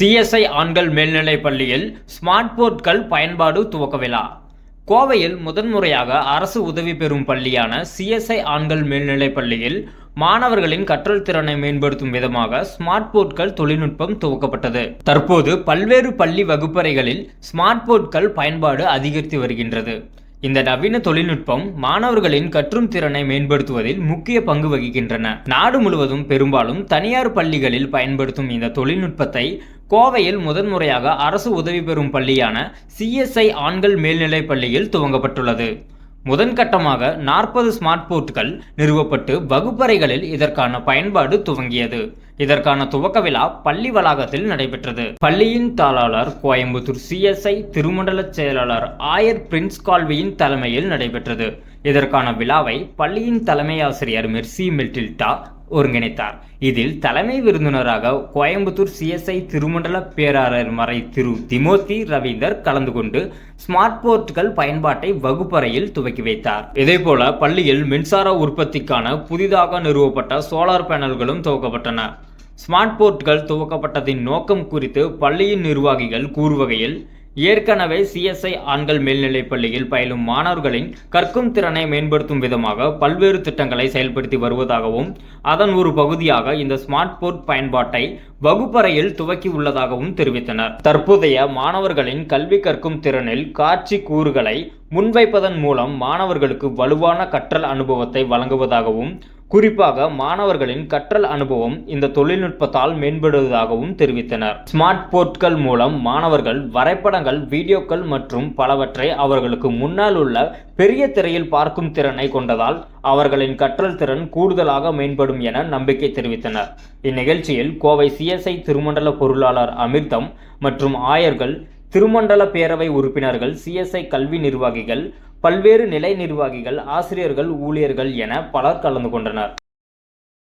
CSI ஆண்கள் மேல்நிலைப் பள்ளியில் ஸ்மார்ட் போர்ட்கள் பயன்பாடு துவக்க விழா. கோவையில் முதன்முறையாக அரசு உதவி பெறும் பள்ளியான சிஎஸ்ஐ ஆண்கள் மேல்நிலைப் பள்ளியில் மாணவர்களின் கற்றல் திறனை மேம்படுத்தும் விதமாக ஸ்மார்ட் போர்ட்கள் தொழில்நுட்பம் துவக்கப்பட்டது. தற்போது பல்வேறு பள்ளி வகுப்பறைகளில் ஸ்மார்ட் போர்ட்கள் பயன்பாடு அதிகரித்து வருகின்றது. இந்த நவீன தொழில்நுட்பம் மாணவர்களின் கற்றும் திறனை மேம்படுத்துவதில் முக்கிய பங்கு வகிக்கின்றன. நாடு முழுவதும் பெரும்பாலும் தனியார் பள்ளிகளில் பயன்படுத்தும் இந்த தொழில்நுட்பத்தை கோவையில் முதன்முறையாக அரசு உதவி பெறும் பள்ளியான சிஎஸ்ஐ ஆண்கள் மேல்நிலைப் பள்ளியில் துவங்கப்பட்டுள்ளது. முதன்கட்டமாக நாற்பது ஸ்மார்ட் போர்ட்கள் நிறுவப்பட்டு வகுப்பறைகளில் இதற்கான பயன்பாடு துவங்கியது. இதற்கான துவக்க விழா பள்ளி வளாகத்தில் நடைபெற்றது. பள்ளியின் தாளாளர் கோயம்புத்தூர் சிஎஸ்ஐ திருமண்டல செயலாளர் ஆயர் பிரின்ஸ் கால்வியின் தலைமையில் நடைபெற்றது. இதற்கான விழாவை பள்ளியின் தலைமை ஆசிரியர் மெர்சி மெல்டில்டா ஒருங்கிணைத்தார். இதில் தலைமை விருந்தினராக கோயம்புத்தூர் சிஎஸ்ஐ திருமண்டல பேராளர் மறை திரு திமோத்தி ரவீந்தர் கலந்து கொண்டு ஸ்மார்ட் போர்ட்டுகள் பயன்பாட்டை வகுப்பறையில் துவக்கி வைத்தார். இதேபோல பள்ளியில் மின்சார உற்பத்திக்கான புதிதாக நிறுவப்பட்ட சோலார் பேனல்களும் துவக்கப்பட்டன. ஸ்மார்ட் போர்ட்டுகள் துவக்கப்பட்டதின் நோக்கம் குறித்து பள்ளியின் நிர்வாகிகள் கூறுவகையில் ஏற்கனவே சிஎஸ்ஐ ஆண்கள் மேல்நிலைப் பள்ளியில் பயிலும் மாணவர்களின் கற்கும் திறனை மேம்படுத்தும் விதமாக பல்வேறு திட்டங்களை செயல்படுத்தி வருவதாகவும் அதன் ஒரு பகுதியாக இந்த ஸ்மார்ட் போர்ட் பயன்பாட்டை வகுப்பறையில் துவக்கி உள்ளதாகவும் தெரிவித்தனர். தற்போதைய மாணவர்களின் கல்வி கற்கும் திறனில் காட்சி கூறுகளை முன்வைப்பதன் மூலம் மாணவர்களுக்கு வலுவான கற்றல் அனுபவத்தை வழங்குவதாகவும் குறிப்பாக மாணவர்களின் கற்றல் அனுபவம் இந்த தொழில்நுட்பத்தால் மேம்படுவதாகவும் தெரிவித்தனர். ஸ்மார்ட் போர்ட்கள் மூலம் மாணவர்கள் வரைபடங்கள் வீடியோக்கள் மற்றும் பலவற்றை அவர்களுக்கு முன்னால் உள்ள பெரிய திரையில் பார்க்கும் திறனை கொண்டதால் அவர்களின் கற்றல் திறன் கூடுதலாக மேம்படும் என நம்பிக்கை தெரிவித்தனர். இந்நிகழ்ச்சியில் கோவை சிஎஸ்ஐ திருமண்டல பொருளாளர் அமிர்தம் மற்றும் ஆயர்கள் திருமண்டல பேரவை உறுப்பினர்கள் சிஎஸ்ஐ கல்வி நிர்வாகிகள் பல்வேறு நிலை நிர்வாகிகள் ஆசிரியர்கள் ஊழியர்கள் என பலர் கலந்து கொண்டனர்.